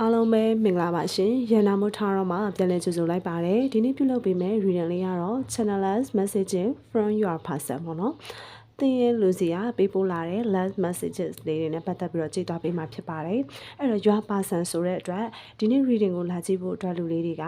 အားလုံးပဲမင်္ဂလာပါရှင်ရန်နာမို့ထားတော့မှပြန်လည်ကြိုဆိုလိုက်ပါတယ်ဒီနေ့ပြုလုပ်ပေးမယ့် reading လေးကတော့ channelers messaging from your person ပေါ့နော် သင်ရဲ့လူစီကပေးပို့လာတဲ့ last messages လေးတွေနဲ့ပတ်သက်ပြီးတော့ကြည့်သွားပေးမှာဖြစ်ပါတယ်။အဲ့တော့ your person ဆိုတဲ့အတွက်ဒီနေ့ reading ကိုလာကြည့်ဖို့အတွက်လူလေးတွေက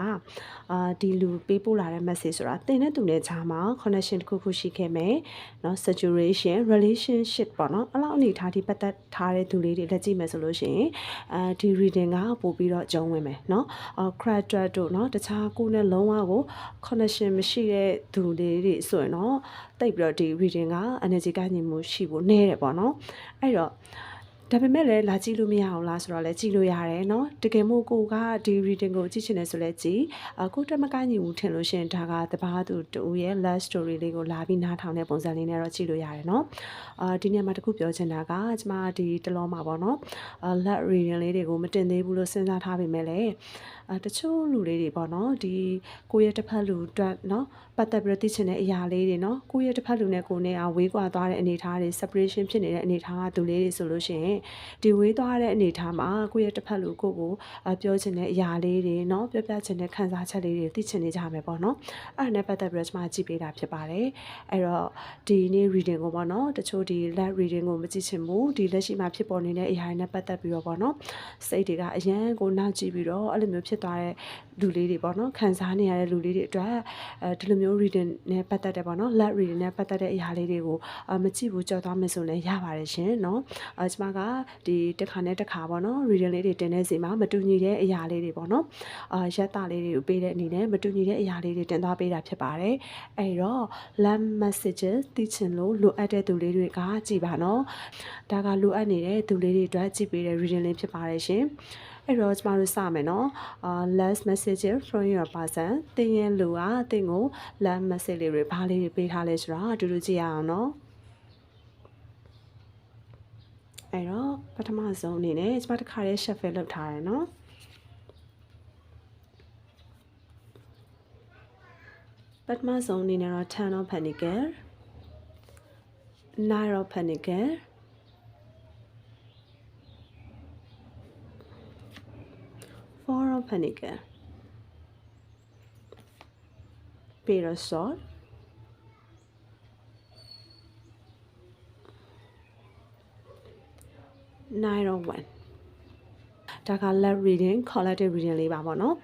အာဒီလူပေးပို့လာတဲ့ message ဆိုတာသင်နဲ့သူနဲ့ကြားမှာ connection တစ်ခုခုရှိခဲ့မယ်။နော် saturation relationship ပေါ့နော်။အဲ့လောက်အနေထားဒီပတ်သက်ထားတဲ့သူလေးတွေလက်ကြည့်မယ်ဆိုလို့ရှိရင်အာဒီ reading ကပို့ပြီးတော့ကြုံဝင်မယ်နော်။ character တို့နော်တခြားကိုယ်နဲ့လုံးဝကို connection မရှိတဲ့သူလေးတွေဆိုရင်တော့တိတ်ပြီးတော့ဒီ reading ကအနenergy ကညီမှုရှိဖို့နည်းတယ်ပေါ့နော်အဲ့တော့ဒါပေမဲ့လည်းလာကြည့်လို့မရအောင်လားဆိုတော့လည်းကြည့်လို့ရတယ်เนาะတကယ်မို့ကိုကဒီ reading ကိုကြည့်ချင်တယ်ဆိုလဲကြည့်အကိုတက်မကညီမှုထင်လို့ရှရင်ဒါကတပားသူတူရဲ့ last story လေးကိုလာပြီးနားထောင်တဲ့ပုံစံလေးနဲ့တော့ကြည့်လို့ရတယ်เนาะအာဒီနေ့မှာတခုပြောချင်တာကကျမဒီတလောမှာပေါ့เนาะအာ let reading လေးတွေကိုမတင်သေးဘူးလို့စဉ်းစားထားပေမဲ့လည်း အဲတချို့လူလေးတွေပေါ့နော်ဒီကိုယ့်ရဲ့တစ်ဖက်လူအတွက်နော်ပတ်သက်ပြီးတော့သိချင်တဲ့အရာလေးတွေနော်ကိုယ့်ရဲ့တစ်ဖက်လူနဲ့ကိုယ်နဲ့အဝေးကွာသွားတဲ့အနေအထားတွေ separation ဖြစ်နေတဲ့အနေအထားကသူလေးတွေဆိုလို့ရှိရင်ဒီဝေးသွားတဲ့အနေအထားမှာကိုယ့်ရဲ့တစ်ဖက်လူကိုကိုပြောချင်တဲ့အရာလေးတွေနော်ပြောပြချင်တဲ့ခံစားချက်လေးတွေသိချင်နေကြမယ်ပေါ့နော်အဲ့ဒါနဲ့ပတ်သက်ပြီးတော့ကျွန်မကြည့်ပေးတာဖြစ်ပါတယ်အဲ့တော့ဒီနေ့ reading ကိုပေါ့နော်တချို့ဒီ let reading ကိုမကြည့်ချင်ဘူးဒီလက်ရှိမှာဖြစ်ပေါ်နေတဲ့အရာတွေနဲ့ပတ်သက်ပြီးတော့ပေါ့နော်စိတ်တွေကအရန်ကိုနောက်ကြည့်ပြီးတော့အဲ့လိုမျိုးဖြစ်သွားတဲ့လူလေးတွေပေါ့နော်ခံစားနေရတဲ့လူလေးတွေအတွက်အဲဒီလိုမျိုး reading နဲ့ပတ်သက်တဲ့ပေါ့နော် let reading နဲ့ပတ်သက်တဲ့အရာလေးတွေကိုမကြည့်ဘူးကြောက်သွားမယ်ဆိုလည်းရပါတယ်ရှင်เนาะအဲကျွန်မကဒီတစ်ခါနဲ့တစ်ခါပေါ့နော် reading လေးတွေတင်တဲ့စီမှာမတူညီတဲ့အရာလေးတွေပေါ့နော်အာရက်တာလေးတွေကိုပေးတဲ့အနေနဲ့မတူညီတဲ့အရာလေးတွေတင်သွားပေးတာဖြစ်ပါတယ်အဲ့တော့ let messages သိချင်လို့လိုအပ်တဲ့သူလေးတွေကကြည်ပါနော်ဒါကလိုအပ်နေတဲ့သူလေးတွေအတွက်ကြည့်ပေးတဲ့ reading လေးဖြစ်ပါတယ်ရှင် အဲ့တော့ကျမတို့စမယ်နော်အာ last message from your person သင်ရဲ့လူကသင်ကို last message လေးတွေဘာလေးတွေပေးထားလဲဆိုတော့အတူတူကြည့်ရအောင်နော်အဲ့တော့ပထမဆုံးအနေနဲ့ကျမတစ်ခါလေး shuffle လုပ်ထားတယ်နော်ပထမဆုံးအနေနဲ့တော့ Ten of Pentacles Nine of Pentacles Four of Pentacles Page of Swords Nine of Wands ဒါက love reading collective reading လေးပါပေါ့နော်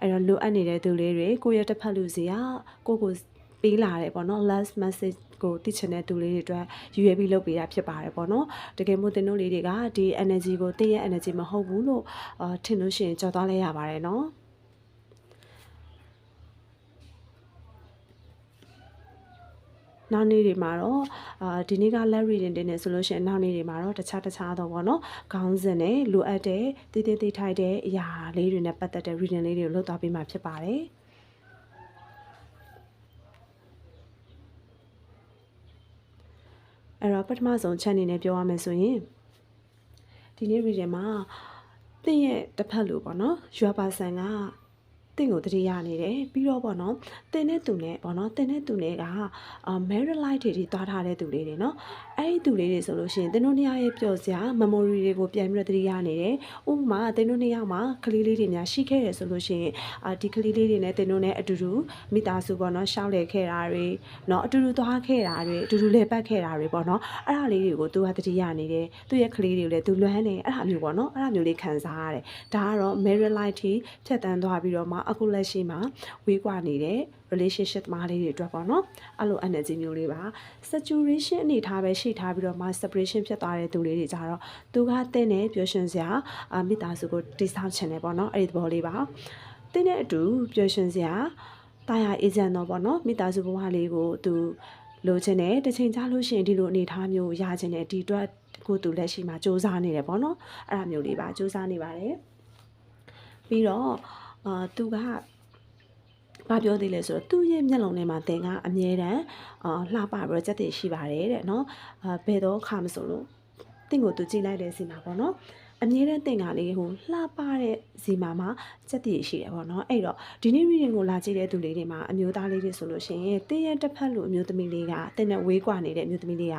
အဲ့တော့လိုအပ်နေတဲ့သူလေးတွေကိုယ့်ရဲ့တစ်ဖက်လူစီကကိုကို ပေးလာတယ်ပေါ့နော် last message ကိုသိချင်တဲ့သူလေးတွေအတွက်ယူရပြီးလုပ်ပေးတာဖြစ်ပါတယ်ပေါ့နော်တကယ်မို့တင်တို့လေးတွေကဒီ energy ကိုသိရဲ့ energy မဟုတ်ဘူးလို့အာထင်လို့ရှိရင်ကြော်သွားလဲရပါတယ်နော်နောက်နေ့တွေမှာတော့အာဒီနေ့က let reading တင်နေဆိုလို့ရှိရင်နောက်နေ့တွေမှာတော့တခြားတခြားတော့ဗောနော်ခေါင်းစဉ်နဲ့လိုအပ်တဲ့တည်တည်တည်ထိုက်တဲ့အရာလေးတွေနဲ့ပတ်သက်တဲ့ reading လေးတွေကိုလုပ်သွားပေးမှာဖြစ်ပါတယ် အဲ့တော့ပထမဆုံးချက်အနေနဲ့ပြောရမယ်ဆိုရင်ဒီနေ့ reading မှာသင်ရဲ့တစ်ဖက်လို့ပေါ့နော် your person က တင့်ကိုတတိရနေတယ်ပြီးတော့ပေါ့နော်တင်တဲ့သူနဲ့ပေါ့နော်တင်တဲ့သူနဲ့ကအာ married life တွေတွေသွားထားတဲ့သူလေးတွေနော်အဲ့ဒီသူလေးတွေဆိုလို့ရှိရင်တင်တို့နှစ်ယောက်ရဲ့ပျော်စရာ memory တွေကိုပြန်ပြီးတော့တတိရနေတယ်ဥပမာတင်တို့နှစ်ယောက်မှာကလေးလေးတွေများရှိခဲ့တယ်ဆိုလို့ရှိရင်အာဒီကလေးလေးတွေနဲ့တင်တို့နဲ့အတူတူမိသားစုပေါ့နော်ရှောက်လေခဲ့တာတွေနော်အတူတူသွားခဲ့တာတွေအတူတူလဲပတ်ခဲ့တာတွေပေါ့နော်အဲ့ဒါလေးတွေကိုသူကတတိရနေတယ်သူ့ရဲ့ကလေးတွေကိုလည်းသူလွမ်းနေအဲ့ဒါမျိုးပေါ့နော်အဲ့ဒါမျိုးလေးခံစားရတယ်ဒါကတော့ married life ထိဖြတ်တန်းသွားပြီးတော့မှအခုလက်ရှိမှာဝေးကွာနေတဲ့ relationship သမားလေးတွေအတွက်ပေါ့နော်အဲ့လို energy မျိုးလေးပါ saturation အနေထားပဲရှိထားပြီးတော့မှ separation ဖြစ်သွားတဲ့သူလေးတွေကြတော့သူကတင်းနဲ့ပျော်ရွှင်စရာမိသားစုကိုတိဆောက်ချင်တယ်ပေါ့နော်အဲ့ဒီသဘောလေးပါတင်းနဲ့အတူပျော်ရွှင်စရာတာယာအေဂျင့်တော့ပေါ့နော်မိသားစုဘဝလေးကိုသူလိုချင်တယ်တစ်ချိန်ကြာလို့ရှိရင်ဒီလိုအနေထားမျိုးရချင်တယ်ဒီအတွက်ကိုသူလက်ရှိမှာစူးစမ်းနေတယ်ပေါ့နော်အဲ့ဒါမျိုးလေးပါစူးစမ်းနေပါတယ်ပြီးတော့ အာသူကဘာပြောသေးလဲဆိုတော့သူ့ရဲ့မျက်လုံးထဲမှာသင်ကအမြဲတမ်းအာလှပပြီးတော့စက်တည်ရှိပါတယ်တဲ့နော်အာဘယ်တော့ခါမဆိုလို့တင့်ကိုသူကြည့်လိုက်တဲ့စီမှာပေါ့နော် အမြဲတမ်းတင်ကလေးဟိုလှပတဲ့ဇီမာမှာစက်တည်ရှိတယ်ပေါ့နော်အဲ့တော့ဒီနေ့ reading ကိုလာကြည့်တဲ့သူလေးတွေမှာအမျိုးသားလေးတွေဆိုလို့ရှိရင်တင်းရဲ့တစ်ဖက်လိုအမျိုးသမီးလေးကတင်းနဲ့ဝေးကွာနေတဲ့အမျိုးသမီးလေးက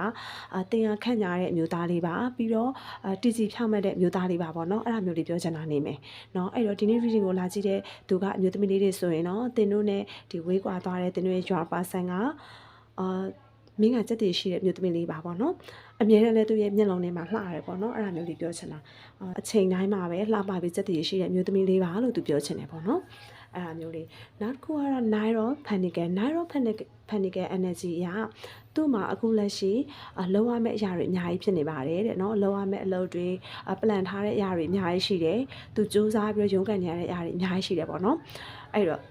အာတင်းရခန့်ညားတဲ့အမျိုးသားလေးပါပြီးတော့အာတီစီဖြောင်းမဲ့တဲ့အမျိုးသားလေးပါပေါ့နော်အဲ့ဒါမျိုးလေးပြောချင်တာနေမယ်နော်အဲ့တော့ဒီနေ့ reading ကိုလာကြည့်တဲ့သူကအမျိုးသမီးလေးတွေဆိုရင်တော့တင်းတို့နဲ့ဒီဝေးကွာသွားတဲ့တင်းတို့ရဲ့ your person ကအာ မင်းကစက်တည်ရှိတဲ့အမျိုးသမီးလေးပါပေါ့နော်အမြဲတမ်းလည်းသူ့ရဲ့မျက်လုံးထဲမှာလှရတယ်ပေါ့နော်အဲ့ဒါမျိုးလေးပြောချင်တာအချိန်တိုင်းမှာပဲလှပပြီးစက်တည်ရှိတဲ့အမျိုးသမီးလေးပါလို့သူပြောချင်တယ်ပေါ့နော်အဲ့ဒါမျိုးလေးနောက်တစ်ခုကတော့ Nairo Panical Nairo Panical Panical Energy အရသူ့မှာအခုလက်ရှိအလုံးဝမဲ့အရာတွေအများကြီးဖြစ်နေပါတယ်တဲ့နော်လုံးဝမဲ့အလုပ်တွေပလန်ထားတဲ့အရာတွေအများကြီးရှိတယ်သူစူးစမ်းပြီးတော့ရုန်းကန်နေရတဲ့အရာတွေအများကြီးရှိတယ်ပေါ့နော်အဲ့တော့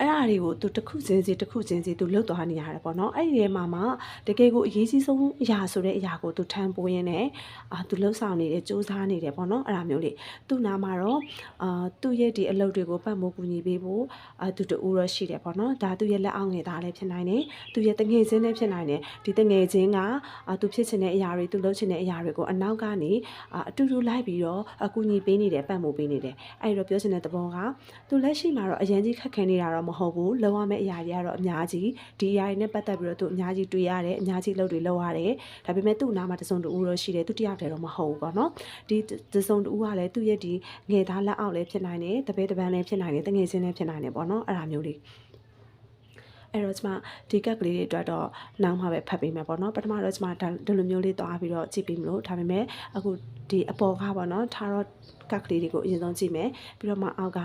အဲ့အရာတွေကိုသူတစ်ခုချင်းစီတစ်ခုချင်းစီသူလှုပ်သွားနေရတယ်ပေါ့နော်အဲ့ဒီထဲမှာမှတကယ်ကိုအရေးကြီးဆုံးအရာဆိုတဲ့အရာကိုသူထမ်းပိုးရင်းနဲ့အာသူလှုပ်ဆောင်နေတယ်စူးစမ်းနေတယ်ပေါ့နော်အဲ့ဒါမျိုးလေးသူ့နာမှာတော့အာသူ့ရဲ့ဒီအလုပ်တွေကိုပတ်မိုးကူညီပေးဖို့အာသူတူရရှိတယ်ပေါ့နော်ဒါသူ့ရဲ့လက်အောက်ငယ်သားလည်းဖြစ်နိုင်တယ်သူရဲ့တငယ်ချင်းလည်းဖြစ်နိုင်တယ်ဒီတငယ်ချင်းကအာသူဖြစ်ချင်တဲ့အရာတွေသူလှုပ်ချင်တဲ့အရာတွေကိုအနောက်ကနေအာအတူတူလိုက်ပြီးတော့အကူညီပေးနေတယ်ပတ်မိုးပေးနေတယ်အဲ့ဒီတော့ပြောချင်တဲ့သဘောကသူလက်ရှိမှာတော့အရင်ကြီးခက်ခဲနေတာတော့မဟုတ်ဘူးလုံရမယ့်အရာတွေကတော့အများကြီးဒီအရာတွေနဲ့ပတ်သက်ပြီးတော့သူအများကြီးတွေ့ရတယ်အများကြီးလုပ်တွေလုပ်ရတယ်ဒါပေမဲ့သူ့နာမှာတစုံတူတော့ရှိတယ်သူတယောက်တည်းတော့မဟုတ်ဘူးပေါ့နော်ဒီတစုံတူကလည်းသူ့ရဲ့ဒီငယ်သားလက်အောက်လည်းဖြစ်နိုင်တယ်တပည့်တပန်းလည်းဖြစ်နိုင်တယ်တငယ်ချင်းလည်းဖြစ်နိုင်တယ်ပေါ့နော်အဲ့ဒါမျိုးလေးအဲ့တော့ကျွန်မဒီကက်ကလေးတွေအတွက်တော့နောက်မှပဲဖတ်ပေးမယ်ပေါ့နော်ပထမတော့ကျွန်မဒီလိုမျိုးလေးသွားပြီးတော့ကြည့်ပြီးမလို့ဒါပေမဲ့အခုဒီအပေါ်ကားပေါ့နော်ထားတော့ကက်ကလေးတွေကိုအရင်ဆုံးကြည့်မယ်ပြီးတော့မှအောက်က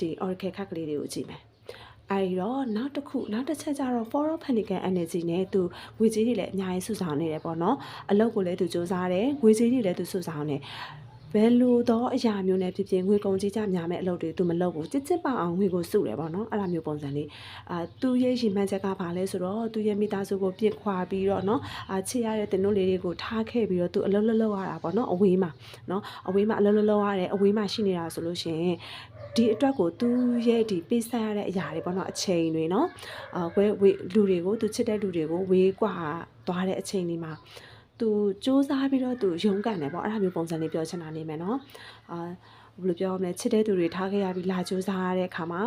ဒီ oracle ကက်ကလေးတွေကိုကြည့်မယ် အဲဒီတော့နောက်တစ်ခုနောက်တစ်ချက်ကျတော့ forum panical energy နဲ့သူငွေကြေးတွေလည်းအများကြီးစုဆောင်နေတယ်ပေါ့နော်အလုပ်ကိုလည်းသူစူးစမ်းတယ်ငွေကြေးတွေလည်းသူစုဆောင်တယ် ဘယ်လိုသောအရာမျိုးနဲ့ဖြစ်ဖြစ်ငွေကုန်ကြေးကြများမဲ့အလုပ်တွေသူမလုပ်ဘူးချစ်ချစ်ပါအောင်ငွေကိုစုတယ်ပေါ့နော်အဲ့လိုမျိုးပုံစံလေးအာသူရဲ့ရည်မှန်းချက်ကဘာလဲဆိုတော့သူရဲ့မိသားစုကိုပြစ်ခွာပြီးတော့နော်အာချစ်ရတဲ့တင်တို့လေးတွေကိုထားခဲ့ပြီးတော့သူအလုပ်လုပ်လုပ်ရတာပေါ့နော်အဝေးမှာနော်အဝေးမှာအလုပ်လုပ်လုပ်ရတယ်အဝေးမှာရှိနေတာဆိုလို့ရှိရင်ဒီအတွက်ကိုသူရဲ့ဒီပေးဆက်ရတဲ့အရာတွေပေါ့နော်အချိန်တွေနော်အာဝေးလူတွေကိုသူချစ်တဲ့လူတွေကိုဝေးကွာသွားတဲ့အချိန်ဒီမှာ သူစူးစမ်းပြီးတော့သူရုန်းကန်တယ်ပေါ့အဲ့ဒါမျိုးပုံစံလေးပြောချင်တာနေမယ်နော်အာဘယ်လိုပြောရမလဲချစ်တဲ့သူတွေထားခဲ့ရပြီးလာစူးစမ်းရတဲ့အခါမှာ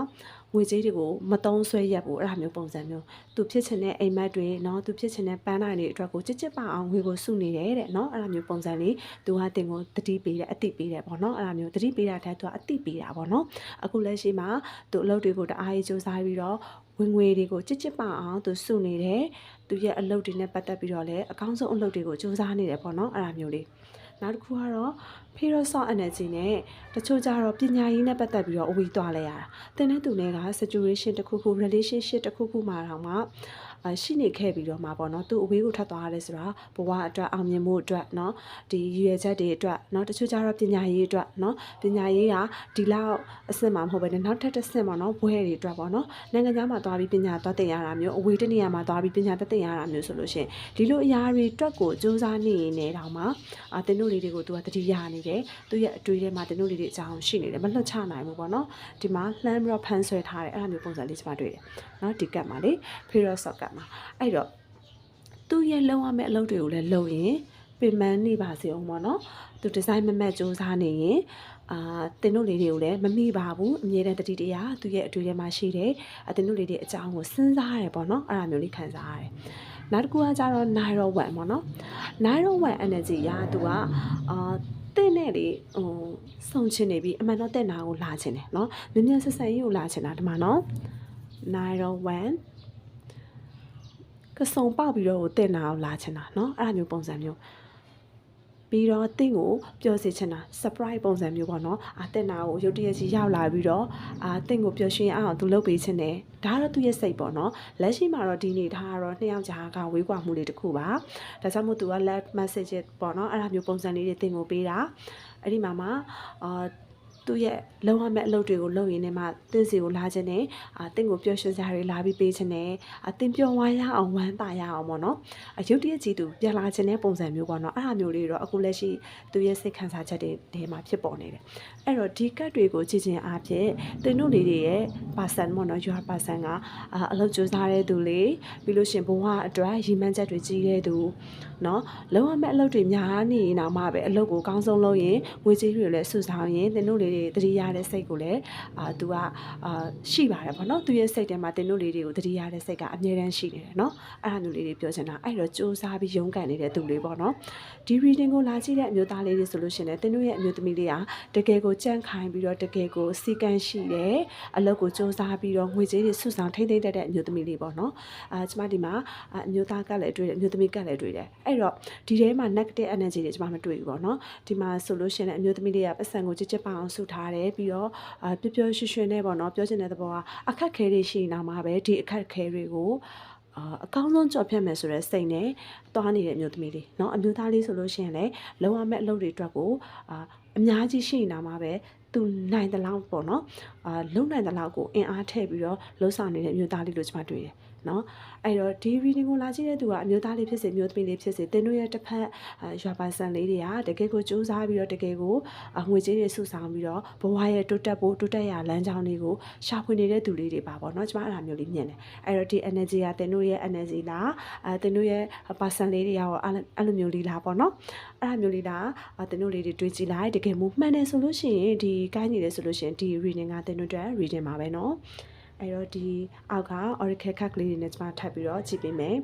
ငွေကြေးတွေကိုမတုံးဆွဲရက်ဘူးအဲ့ဒါမျိုးပုံစံမျိုးသူဖြစ်ချင်တဲ့အိမ်မက်တွေနော်သူဖြစ်ချင်တဲ့ပန်းနိုင်တွေအတွက်ကိုကြစ်ကြစ်ပအောင်ငွေကိုစုနေတယ်တဲ့နော်အဲ့ဒါမျိုးပုံစံလေးသူကတင်ကိုတတိပေးတယ်အတိပေးတယ်ပေါ့နော်အဲ့ဒါမျိုးတတိပေးတာထက်သူကအတိပေးတာပေါ့နော်အခုလက်ရှိမှာသူအလုပ်တွေကိုတအားကြီးစူးစမ်းပြီးတော့ဝင်ငွေတွေကိုကြစ်ကြစ်ပအောင်သူစုနေတယ်သူရဲ့အလုပ်တွေနဲ့ပတ်သက်ပြီးတော့လည်းအကောင်းဆုံးအလုပ်တွေကိုစူးစမ်းနေတယ်ပေါ့နော်အဲ့ဒါမျိုးလေး နောက်တစ်ခုကတော့ Parasol Energy နဲ့တချို့ကြတော့ပညာရေးနဲ့ပတ်သက်ပြီးတော့အဝေးသွားလဲရတာ။တင်းတဲ့သူတွေက situation တစ်ခုခု relationship တစ်ခုခုမှာတော့မှအ ရှိနေခဲ့ပြီးတော့မှာပေါ့နော်သူအဝေးကိုထွက်သွားရတယ်ဆိုတာဘဝအတွက်အောင်မြင်မှုအတွက်เนาะဒီရည်ရွယ်ချက်တွေအတွက်เนาะတချို့ကြတော့ပညာရေးအတွက်เนาะပညာရေးကဒီလောက်အဆင့်မှာမဟုတ်ဘဲနဲ့နောက်ထပ်တစ်ဆင့်ပေါ့နော်ဘွဲတွေအတွက်ပေါ့နော်နိုင်ငံခြားမှာသွားပြီးပညာသွားသင်ရတာမျိုးအဝေးတနေရာမှာသွားပြီးပညာသက်သင်ရတာမျိုးဆိုလို့ရှိရင်ဒီလိုအရာတွေအတွက်ကိုစူးစမ်းနေနေတောင်မှအတင်းတို့လေးတွေကိုသူကတတိယနေတယ်သူရဲ့အတွေ့ထဲမှာတင်းတို့လေးတွေအကြောင်းရှိနေတယ်မလွတ်ချနိုင်ဘူးပေါ့နော်ဒီမှာလှမ်းပြီးတော့ဖန်ဆွဲထားတယ်အဲ့လိုမျိုးပုံစံလေးကျွန်မတွေ့တယ်နော်ဒီကတ်မှာလေ period sock ကတ် မှာအဲ့တော့သူရဲ့လုံရမယ့်အလုပ်တွေကိုလည်းလုပ်ရင်ပင်ပန်းနေပါစေအောင်ပေါ့နော်သူဒီဇိုင်းမမတ်စူးစမ်းနေရင်အာတင်တို့လေးတွေကိုလည်းမမိပါဘူးအမြဲတမ်းတတိတရားသူရဲ့အတွေ့ထဲမှာရှိတယ်အတင်တို့လေးတွေအကြောင်းကိုစဉ်းစားရတယ်ပေါ့နော်အဲ့ဒါမျိုးလေးခံစားရတယ်နောက်တစ်ခုကကြတော့ Nairo 1ပေါ့နော် Nairo 1 energy ရာသူကအာတဲ့နဲ့လေဟိုစုံချင်နေပြီအမှန်တော့တဲ့နာကိုလာချင်တယ်เนาะမြင်မြန်ဆက်ဆက်ရေးကိုလာချင်တာဒီမှာเนาะ901 ကစုံပေါက်ပြီးတော့တဲ့နာကိုလာချင်တာเนาะအဲ့ဒါမျိုးပုံစံမျိုးပြီးတော့တင့်ကိုပြောစီချင်တာ surprise ပုံစံမျိုးပေါ့နော်အာတင့်နာကိုရုတ်တရက်ကြီးရောက်လာပြီးတော့အာတင့်ကိုပျော်ရွှင်အောင်သူလုပ်ပေးချင်တယ်ဒါကတော့သူ့ရဲ့စိတ်ပေါ့နော်လက်ရှိမှာတော့ဒီနေထားကတော့နှစ်ယောက်ကြားကဝေးကွာမှုလေးတစ်ခုပါဒါကြောင့်မို့သူက left message ပေါ့နော်အဲ့ဒါမျိုးပုံစံလေးတွေတင့်ကိုပေးတာအဲ့ဒီမှာမှာအာ သူ့ရဲ့လုံရမယ့်အလုပ်တွေကိုလုပ်ရင်းနဲ့မှတင်းစီကိုလာခြင်းနဲ့အာတင်းကိုပျော်ရွှင်စရာတွေလာပြီးပေးခြင်းနဲ့အတင်းပျော်ဝါရအောင်ဝမ်းသာရအောင်ပေါ့နော်အယုတ်တရကြီးသူပြန်လာခြင်းတဲ့ပုံစံမျိုးပေါ့နော်အဲ့ဒါမျိုးလေးတော့အခုလက်ရှိသူရဲ့စိတ်ခံစားချက်တွေထဲမှာဖြစ်ပေါ်နေတယ်အဲ့တော့ဒီကတ်တွေကိုကြည့်ခြင်းအပြင်တင်းတို့လေးတွေရဲ့ဘ person ပေါ့နော် your person ကအာအလုပ်ကြိုးစားတဲ့သူလေပြီးလို့ရှရင်ဘဝအတွက်ရည်မှန်းချက်တွေကြီးတဲ့သူเนาะလုံးဝမဲ့အလုပ်တွေများနေရင်တော့မှပဲအလုပ်ကိုအကောင်းဆုံးလုပ်ရင်ငွေကြေးတွေလည်းစုဆောင်းရင်သင်တို့လေးတွေတတိရတဲ့စိတ်ကိုလည်းအာသူကအာရှိပါတယ်ပေါ့နော်သူရဲ့စိတ်ထဲမှာသင်တို့လေးတွေကိုတတိရတဲ့စိတ်ကအမြဲတမ်းရှိနေတယ်เนาะအဲ့ဒါမျိုးလေးတွေပြောချင်တာအဲ့တော့စူးစမ်းပြီးရုန်းကန်နေတဲ့သူလေးပေါ့နော်ဒီ reading ကိုလာကြည့်တဲ့အမျိုးသားလေးတွေဆိုလို့ရှရင်လည်းသင်တို့ရဲ့အမျိုးသမီးလေးကတကယ်ကို ုကြန့်ခိုင်ပြီးတော့တကယ်ကိုစီကံရှိတယ်အလုပ်ကိုစူးစမ်းပြီးတော့ငွေကြေးတွေစုဆောင်းထိမ့်သိမ့်တတ်တဲ့အမျိုးသမီးလေးပေါ့နော်အာကျမဒီမှာအမျိုးသားကလည်းတွေ့တယ်အမျိုးသမီးကလည်းတွေ့တယ်အဲ့တော့ဒီထဲမှာ negative energy တွေကျမမတွေ့ဘူးပေါ့နော်ဒီမှာဆိုလို့ရှရင်လည်းအမျိုးသမီးလေးကပတ်စံကိုကြစ်ကြစ်ပအောင်စုထားတယ်ပြီးတော့အာပျော်ပျော်ရွှင်ရွှင်နဲ့ပေါ့နော်ပြောချင်တဲ့သဘောကအခက်ခဲတွေရှိနေတာမှာပဲဒီအခက်ခဲတွေကို အာအကောင်းဆုံးကြော်ဖြတ်မယ်ဆိုတဲ့စိတ်နဲ့တွားနေတဲ့အမျိုးသမီးလေးเนาะအမျိုးသားလေးဆိုလို့ရှိရင်လည်းလုံရမဲ့အလုပ်တွေအတွက်ကိုအာအများကြီးရှိနေတာမှာပဲသူနိုင်တဲ့လောက်ပေါ့နော်အာလုံနိုင်တဲ့လောက်ကိုအင်အားထည့်ပြီးတော့လှုပ်ဆောင်နေတဲ့အမျိုးသားလေးလို့ကျွန်မတွေ့တယ် နော်အဲ့တော့ဒီ reading ကိုလာကြည့်တဲ့သူကအမျိုးသားလေးဖြစ်စေမျိုးသမီးလေးဖြစ်စေတင်တို့ရဲ့တစ်ဖက်ရွာပါဆန်လေးတွေကတကယ်ကိုစူးစမ်းပြီးတော့တကယ်ကိုငွေကြေးတွေစုဆောင်ပြီးတော့ဘဝရဲ့တိုးတက်ဖို့တိုးတက်ရလမ်းကြောင်းတွေကိုရှာဖွေနေတဲ့သူလေးတွေပါပေါ့နော်ကျွန်မအဲ့ဒါမျိုးလေးမြင်တယ်အဲ့တော့ဒီ energy ကတင်တို့ရဲ့ energy လားအဲတင်တို့ရဲ့ person လေးတွေရောအဲ့လိုမျိုးလေးလားပေါ့နော်အဲ့ဒါမျိုးလေးလားတင်တို့လေးတွေတွေးကြည့်လိုက်တကယ်မို့မှန်တယ်ဆိုလို့ရှိရင်ဒီကိုင်းနေတယ်ဆိုလို့ရှိရင်ဒီ reading ကတင်တို့အတွက် reading ပါပဲနော် အဲ့တော့ဒီအောက်က oracle card ကလေးတွေနဲ့ကျွန်မထပ်ပြီးတော့ကြည့်ပေးမယ်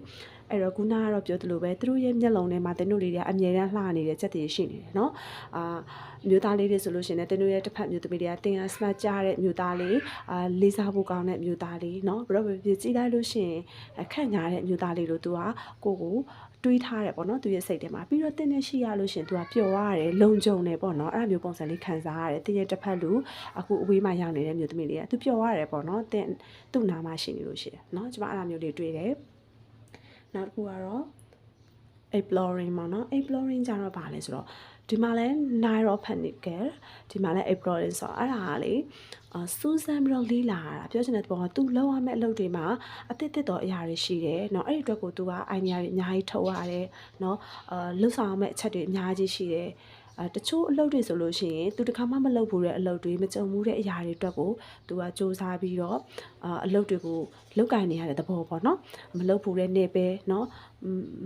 အဲ့တော့ခုနကတော့ပြောသလိုပဲသူတို့ရဲ့မျက်လုံးထဲမှာတင်းတို့လေးတွေအမြဲတမ်းလှနေတဲ့ချက်တွေရှိနေတယ်နော်အာမျိုးသားလေးတွေဆိုလို့ရှိရင်တင်းတို့ရဲ့တစ်ဖက်မျိုးသမီးတွေကတင်အားစမတ်ကြတဲ့မျိုးသားလေးအာလေးစားဖို့ကောင်းတဲ့မျိုးသားလေးနော်ဘရော့ဘယ်ကြည့်လိုက်လို့ရှိရင်ခန့်ညာတဲ့မျိုးသားလေးတို့သူကကိုကို တွေးထားတယ်ပေါ့နော်သူရဲ့စိတ်ထဲမှာပြီးတော့တင်းနေရှိရလို့ရှင်သူကပျော်ရတယ်လုံခြုံတယ်ပေါ့နော်အဲ့လိုမျိုးပုံစံလေးခံစားရတယ်တင်းရဲ့တစ်ဖက်လူအခုအဝေးမှာရောက်နေတဲ့မျိုးသမီးလေးကသူပျော်ရတယ်ပေါ့နော်တင်းသူ့နာမှာရှိနေလို့ရှိတယ်နော်ကျွန်မအဲ့လိုမျိုးလေးတွေ့တယ်နောက်တစ်ခုကတော့ exploring ပေါ့နော် exploring ကြတော့ဗာလဲဆိုတော့ ဒီမှာလဲ neuropanical ဒီမှာလဲ exploring ဆိုတော့အဲ့ဒါကလေအာစူးစမ်းပြီးတော့လေးလာတာပြောချင်တဲ့ပုံက तू လောက်ရမယ့်အလုပ်တွေမှာအသစ်သစ်တော့အရာတွေရှိတယ်เนาะအဲ့ဒီအတွက်ကို तू က idea တွေအများကြီးထုတ်ရတယ်เนาะအာလှုပ်ဆောင်ရမယ့်အချက်တွေအများကြီးရှိတယ်အဲ တချို့အလုပ်တွေဆိုလို့ရှိရင်သူတခါမှမလုပ်ဘူးတဲ့အလုပ်တွေမကြုံဘူးတဲ့အရာတွေအတွက်ကိုသူကစ조사ပြီးတော့အလုပ်တွေကိုလုပ်ကင်နေရတဲ့သဘောပေါ့နော်မလုပ်ဘူးတဲ့နေပဲနော်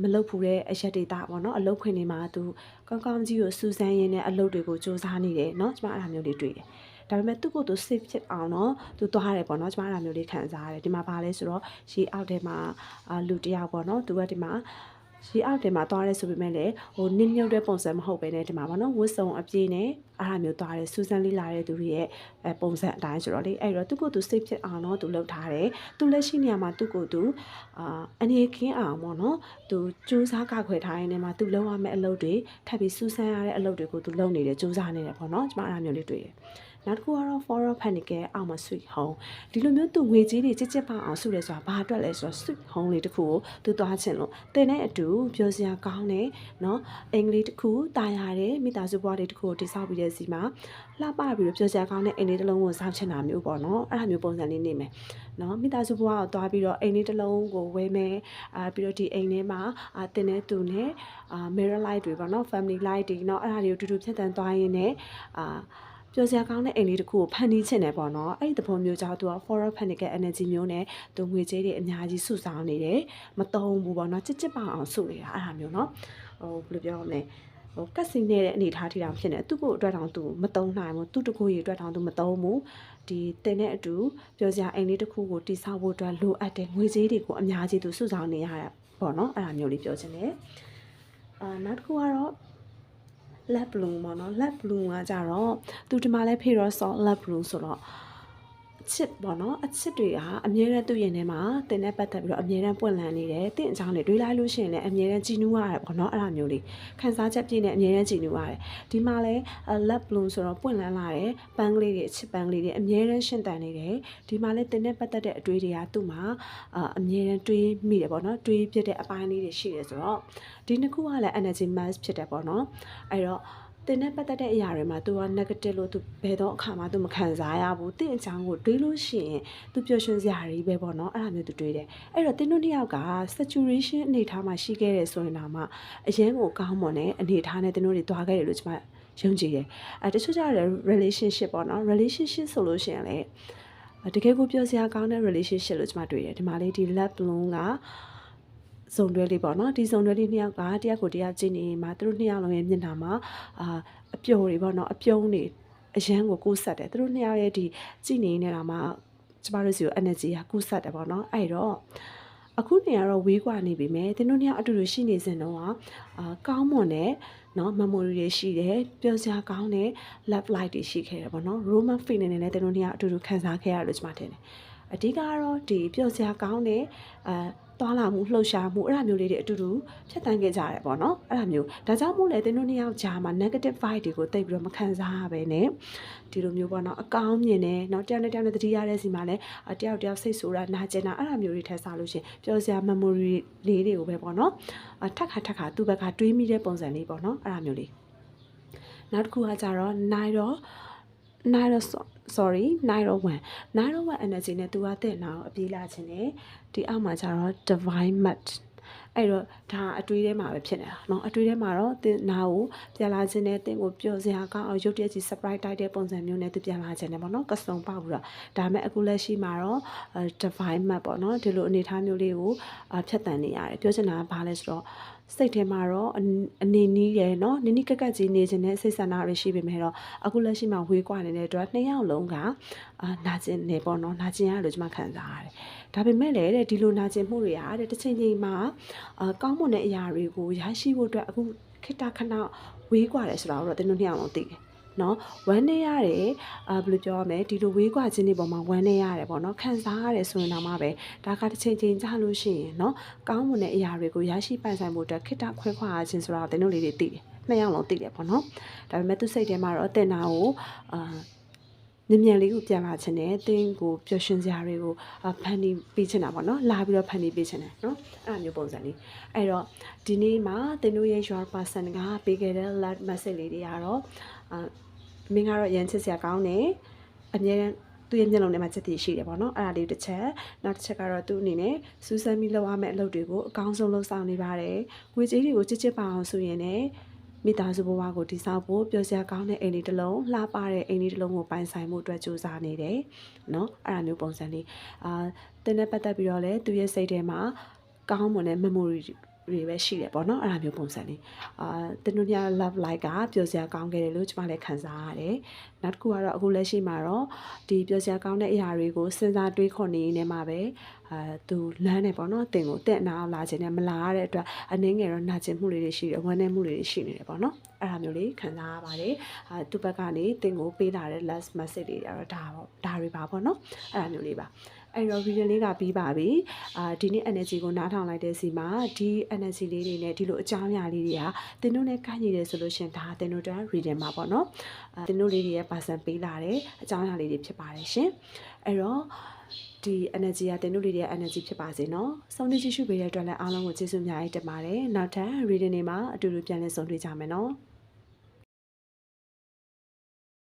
မလုပ်ဘူးတဲ့အရက်ဒေတာပေါ့နော်အလုပ်ခွင်တွေမှာသူကောင်းကောင်းကြီးကိုစူးစမ်းရင်းနဲ့အလုပ်တွေကိုစ조사နေတယ်နော်ကျွန်မအဲ့ဒါမျိုးတွေတွေ့တယ်ဒါပေမဲ့သူ့ကိုယ်သူ safe ဖြစ်အောင်တော့သူသွားတယ်ပေါ့နော်ကျွန်မအဲ့ဒါမျိုးလေးခံစားရတယ်ဒီမှာပါလဲဆိုတော့ရေအောက်ထဲမှာလူတယောက်ပေါ့နော်သူကဒီမှာ ရေအောက်ထဲမှာသွားရဲဆိုပေမဲ့လည်းဟိုနင်းမြုပ်တဲ့ပုံစံမဟုတ်ပဲねဒီမှာပေါ့နော်ဝတ်စုံအပြည့်နဲ့အားဟာမျိုးသွားရဲစူဇန်လေးလာတဲ့သူတွေရဲ့အဲပုံစံအတိုင်းဆိုတော့လေအဲ့တော့သူ့ကိုယ်သူ safe ဖြစ်အောင်တော့သူလုပ်ထားတယ်သူလက်ရှိနေရာမှာသူ့ကိုယ်သူအာအနေခင်းအောင်ပေါ့နော်သူစူးစမ်းကခွဲထားရင်းနဲ့မှာသူလုပ်ရမယ့်အလုပ်တွေထပ်ပြီးစူးစမ်းရတဲ့အလုပ်တွေကိုသူလုပ်နေတယ်စူးစမ်းနေတယ်ပေါ့နော်ကျမအဲ့ဒါမျိုးလေးတွေ့တယ် နောက်တစ်ခုကတော့ forum panic ရဲ့အောက်မှာ sweet home ဒီလိုမျိုးသူငွေကြီးတွေကြစ်ကြစ်ပအောင်ဆုတယ်ဆိုတာဘာအတွက်လဲဆိုတော့ sweet home လေးတစ်ခုကိုသူသွားချင်လို့တင်တဲ့အတူပြောစရာကောင်းတယ်เนาะအင်္ဂလိပ်တစ်ခုတာယာတဲ့မိသားစုဘွားလေးတစ်ခုကိုတိဆောက်ပြီးတဲ့စီမှာလှပပြီးတော့ပြောစရာကောင်းတဲ့အိမ်လေးတစ်လုံးကိုစောင့်ချင်တာမျိုးပေါ့เนาะအဲ့ဒါမျိုးပုံစံလေးနေမယ်เนาะမိသားစုဘွားကိုသွားပြီးတော့အိမ်လေးတစ်လုံးကိုဝယ်မယ်အာပြီးတော့ဒီအိမ်ထဲမှာအာတင်တဲ့သူနဲ့အာ mirror light တွေပေါ့เนาะ family light တွေเนาะအဲ့ဒါတွေကိုတူတူဖြတ်တန်းသွားရင်းနဲ့အာ ပျော်စရာကောင်းတဲ့အိမ်လေးတစ်ခုကိုဖန်တီးချင်တယ်ပေါ့နော်အဲ့ဒီသဘောမျိုးကြောင့်သူက forever panic energy မျိုးနဲ့သူငွေကြေးတွေအများကြီးစုဆောင်းနေတယ်မတုံးဘူးပေါ့နော်ချစ်ချစ်ပအောင်စုနေတာအဲ့ဒါမျိုးနော်ဟိုဘယ်လိုပြောရမလဲဟိုကတ်စင်နေတဲ့အနေထားထိတောင်ဖြစ်နေသူ့ကိုအတွက်တောင်သူမတုံးနိုင်ဘူးသူ့တကူကြီးအတွက်တောင်သူမတုံးဘူးဒီတင်တဲ့အတူပြောစရာအိမ်လေးတစ်ခုကိုတိဆောက်ဖို့အတွက်လိုအပ်တဲ့ငွေကြေးတွေကိုအများကြီးသူစုဆောင်းနေရတာပေါ့နော်အဲ့ဒါမျိုးလေးပြောချင်တယ်အာနောက်တစ်ခုကတော့ lab bloom ပေါ့နော် lab bloom ကကြတော့သူဒီမှာလဲ Ferrosol lab bloom ဆိုတော့ အချစ်ပေါ့နော်အချစ်တွေကအမြဲတမ်းသူ့ရင်ထဲမှာတင်တဲ့ပတ်သက်ပြီးတော့အမြဲတမ်းပွင့်လန်းနေတယ်တင့်အကြောင်းတွေတွေးလိုက်လို့ရှိရင်လည်းအမြဲတမ်းကြည်နူးရတယ်ပေါ့နော်အဲ့လိုမျိုးလေးခန်းစားချက်ပြည့်နဲ့အမြဲတမ်းကြည်နူးရတယ်ဒီမှာလဲ lab bloom ဆိုတော့ပွင့်လန်းလာတယ်ပန်းကလေးတွေအချစ်ပန်းကလေးတွေအမြဲတမ်းရှင်းတန်နေတယ်ဒီမှာလဲတင်တဲ့ပတ်သက်တဲ့အတွေးတွေကသူ့မှာအမြဲတမ်းတွေးမိတယ်ပေါ့နော်တွေးပြတဲ့အပိုင်းလေးတွေရှိတယ်ဆိုတော့ဒီနှစ်ခုကလည်း energy mass ဖြစ်တယ်ပေါ့နော်အဲ့တော့ တင်နဲ့ပတ်သက်တဲ့အရာတွေမှာ तू က negative လို့ तू ဘယ်တော့အခါမှ तू မခံစားရဘူးတင့်အချောင်းကိုတွေးလို့ရှိရင် तू ပျော်ရွှင်စရာတွေပဲပေါ့နော်အဲ့လိုမျိုး तू တွေးတယ်အဲ့တော့တင်းတို့နှစ်ယောက်က saturation အနေထားမှာရှိခဲ့တယ်ဆိုရင်တော့မှအရင်ကိုကောင်းမွန်တဲ့အနေထားနဲ့တင်းတို့တွေတွားခဲ့တယ်လို့ကျွန်မယုံကြည်တယ်အဲတချို့ကျတော့ relationship ပေါ့နော် relationship ဆိုလို့ရှိရင်လည်း တကယ်ကိုပြောစရာကောင်းတဲ့ relationship လို့ကျွန်မတွေ့တယ်ဒီမှာလေးဒီ love balloon က စုံတွဲလေးပေါ့နော်ဒီစုံတွဲလေးနှစ်ယောက်ကတယောက်ကိုတယောက်ကြည့်နေမှာသူတို့နှစ်ယောက်လုံးရဲ့မျက်နှာမှာအာအပျော်တွေပေါ့နော်အပြုံးတွေအရန်ကိုကူးဆက်တယ်သူတို့နှစ်ယောက်ရဲ့ဒီကြည့်နေနေတာမှာကျမတို့စီကို energy ကကူးဆက်တယ်ပေါ့နော်အဲ့တော့အခုနေရတော့ဝေးกว่าနေပြီမဲ့တင်းတို့နှစ်ယောက်အတူတူရှိနေစဉ်တော့အာကောင်းမွန်တဲ့เนาะ memory တွေရှိတယ်ပျော်စရာကောင်းတဲ့ love life တွေရှိခဲ့တယ်ပေါ့နော် romance feeling တွေနဲ့တင်းတို့နှစ်ယောက်အတူတူခံစားခဲ့ရတယ်လို့ကျွန်မထင်တယ်အဓိကကတော့ဒီပျော်စရာကောင်းတဲ့အဲ သွားလာမှုလှုပ်ရှားမှုအဲ့ဒါမျိုးလေးတွေအတူတူဖြတ်တန်းခဲ့ကြရတယ်ပေါ့နော်အဲ့ဒါမျိုးဒါကြောင့်မို့လဲသင်တို့နှစ်ယောက်ကြားမှာ negative vibe တွေကိုတိတ်ပြီးတော့မခံစားရပဲနဲ့ဒီလိုမျိုးပေါ့နော်အကောင်းမြင်တယ်နောက်တယောက်နဲ့တယောက်နဲ့တတိယတဲ့စီမှာလဲတယောက်တယောက်စိတ်ဆိုးတာနာကျင်တာအဲ့ဒါမျိုးတွေထပ်စားလို့ရှင်ပြောစရာ memory လေးတွေကိုပဲပေါ့နော်ထပ်ခါထပ်ခါသူ့ဘက်ကတွေးမိတဲ့ပုံစံလေးပေါ့နော်အဲ့ဒါမျိုးလေးနောက်တစ်ခုကကြတော့နိုင်တော့ နိုင်တော့ sorry နိုင်တော့1နိုင်တော့1 energy နဲ့သူကတဲ့နာကိုအပြေးလာခြင်းနဲ့ဒီအောက်မှာကျတော့ divine mat အဲ့တော့ဒါအတွေးထဲမှာပဲဖြစ်နေတာเนาะအတွေးထဲမှာတော့တင်နာကိုပြန်လာခြင်းနဲ့တင်ကိုပျော်စရာကောင်းအောင်ရုပ်တရက်ကြီး surprise တိုက်တဲ့ပုံစံမျိုးနဲ့သူပြန်လာခြင်းနဲ့ပေါ့เนาะကစုံပေါက်ပြီးတော့ဒါမဲ့အခုလက်ရှိမှာတော့ divine mat ပေါ့เนาะဒီလိုအနေအထားမျိုးလေးကိုဖြတ်တန်းနေရတယ်ပြောချင်တာကဘာလဲဆိုတော့ စိတ်ထဲမှာတော့အနေနီးရယ်နော်နင်းနီးကက်ကက်ကြီးနေခြင်းနဲ့စိတ်ဆန္ဒတွေရှိပေမဲ့တော့အခုလက်ရှိမှာဝေးကွာနေတဲ့အတွက်နှစ်ယောက်လုံးကအာနာကျင်နေပေါ့နော်နာကျင်ရလို့ကျွန်မခံစားရတယ်။ဒါပေမဲ့လည်းတဲ့ဒီလိုနာကျင်မှုတွေအားတဲ့တစ်ချိန်ချိန်မှာအာကောင်းမွန်တဲ့အရာတွေကိုရရှိဖို့အတွက်အခုခိတ္တခဏဝေးကွာတယ်ဆိုတာကိုတော့တင်းတို့နှစ်ယောက်လုံးသိတယ်။ နော်ဝမ်းနေရတယ်အာဘယ်လိုပြောရမလဲဒီလိုဝေးကွာခြင်းတွေပေါ်မှာဝမ်းနေရတယ်ပေါ့နော်ခံစားရတယ်ဆိုရင်တော့မှပဲဒါကတစ်ချိန်ချိန်ကြာလို့ရှိရင်နော်ကောင်းမွန်တဲ့အရာတွေကိုရရှိပိုင်ဆိုင်ဖို့အတွက်ခိတခွဲခွာခြင်းဆိုတာတင်းတို့လေးတွေသိတယ်နှစ်ယောက်လုံးသိတယ်ပေါ့နော်ဒါပေမဲ့သူစိတ်ထဲမှာတော့တင်နာကိုအာမြင်မြန်လေးကိုပြန်လာခြင်းနဲ့တင်းကိုပျော်ရွှင်စရာတွေကိုဖန်တီးပေးချင်တာပေါ့နော်လာပြီးတော့ဖန်တီးပေးချင်တယ်နော်အဲ့လိုမျိုးပုံစံလေးအဲ့တော့ဒီနေ့မှာတင်းတို့ရဲ့ your person ကပေးခဲ့တဲ့ last message လေးတွေကတော့အာ မင်းကတော့ရန်ချစ်စရာကောင်းတယ်အမြဲတမ်းသူ့ရဲ့မျက်လုံးထဲမှာချက်တည်ရှိတယ်ပေါ့နော်အဲ့ဒါလေးတစ်ချက်နောက်တစ်ချက်ကတော့သူ့အနေနဲ့စူးစမ်းပြီးလုပ်ရမယ့်အလုပ်တွေကိုအကောင်းဆုံးလုပ်ဆောင်နေပါတယ်ငွေကြေးတွေကိုချစ်ချစ်ပါအောင်ဆိုရင်လည်းမိသားစုဘဝကိုတည်ဆောက်ဖို့ပျော်စရာကောင်းတဲ့အိမ်လေးတစ်လုံးလှပတဲ့အိမ်လေးတစ်လုံးကိုပိုင်ဆိုင်မှုအတွက်ကြိုးစားနေတယ်เนาะအဲ့ဒါမျိုးပုံစံလေးအာတင်းနဲ့ပတ်သက်ပြီးတော့လည်းသူရဲ့စိတ်ထဲမှာကောင်းမွန်တဲ့ memory တွေပဲရှိတယ်ပေါ့နော်အဲ့ဒါမျိုးပုံစံလေးအာတင်တို့ည love life ကပျော်စရာကောင်းခဲ့တယ်လို့ကျွန်မလည်းခံစားရတယ်နောက်တစ်ခုကတော့အခုလက်ရှိမှာတော့ဒီပျော်စရာကောင်းတဲ့အရာတွေကိုစဉ်းစားတွေးခေါ်နေနေမှာပဲအာသူလမ်းနေပေါ့နော်တင်ကိုတက်နာအောင်လာခြင်းနဲ့မလာရတဲ့အတွက်အနှင်းငယ်တော့နာကျင်မှုတွေရှိတယ်ဝမ်းနည်းမှုတွေရှိနေတယ်ပေါ့နော်အဲ့ဒါမျိုးလေးခံစားရပါတယ်အာသူ့ဘက်ကနေတင်ကိုပေးလာတဲ့ last message တွေကတော့ဒါပေါ့ဒါတွေပါပေါ့နော်အဲ့ဒါမျိုးလေးပါ အဲ့တော့ video လေးကပြီးပါပြီအာဒီနေ့ energy ကိုနားထောင်လိုက်တဲ့စီမှာဒီ energy လေးတွေနဲ့ဒီလိုအကြောင်းအရာလေးတွေကတင်တို့နဲ့ကိုက်ညီတယ်ဆိုလို့ရှင်ဒါတင်တို့တန်း reading မှာပေါ့နော်အာတင်တို့လေးတွေရဲ့ person ပေးလာတဲ့အကြောင်းအရာလေးတွေဖြစ်ပါတယ်ရှင်အဲ့တော့ဒီ energy ကတင်တို့လေးတွေရဲ့ energy ဖြစ်ပါစေနော်။ဆုံးနေကြည့်ရှုပေးတဲ့အတွက်လည်းအားလုံးကိုကျေးဇူးအများကြီးတင်ပါတယ်။နောက်ထပ် reading တွေမှာအတူတူပြန်လည်ဆုံတွေ့ကြမယ်နော်။